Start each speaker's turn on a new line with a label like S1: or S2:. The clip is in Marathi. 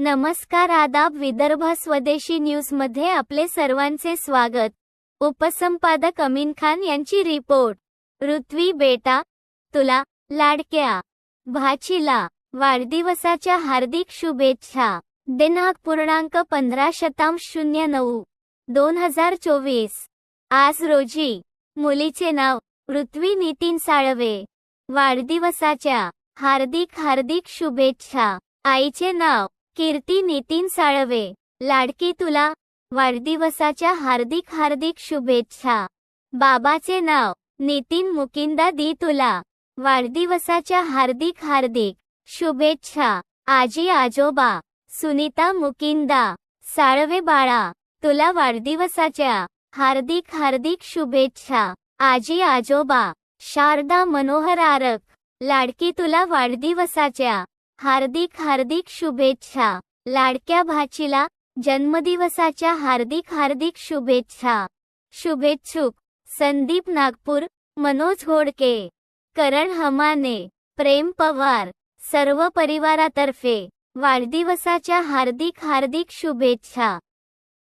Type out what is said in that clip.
S1: नमस्कार आदाब विदर्भ स्वदेशी न्यूजमध्ये आपले सर्वांचे स्वागत. उपसंपादक अमीन खान यांची रिपोर्ट. ऋत्वी बेटा तुला लाडक्या भाचीला वाढदिवसाच्या हार्दिक शुभेच्छा. दिनांक पूर्णांक पंधरा शतांश शून्य नऊ दोन हजार चोवीस. आज रोजी मुलीचे नाव पृथ्वी नितीन साळवे. वाढदिवसाच्या हार्दिक हार्दिक शुभेच्छा. आईचे नाव कीर्ती नितीन साळवे. लाडकी तुला वाढदिवसाच्या हार्दिक हार्दिक शुभेच्छा. बाबाचे नाव नितीन मुकिंदा दी तुला. वाढदिवसाच्या हार्दिक हार्दिक शुभेच्छा. आजी आजोबा सुनीता मुकिंदा. साळवे बाळा तुला वाढदिवसाच्या हार्दिक हार्दिक शुभेच्छा. आजी आजोबा शारदा मनोहर आरक. लाडकी तुला वाढदिवसाच्या हार्दिक हार्दिक शुभेच्छा. लाडक्या भाचीला जन्मदिवसाच्या हार्दिक हार्दिक शुभेच्छा. शुभेच्छुक. संदीप नागपूर मनोज घोडके. करण हमाने. प्रेम पवार. सर्व परिवारातर्फे वाढदिवसाच्या हार्दिक हार्दिक शुभेच्छा.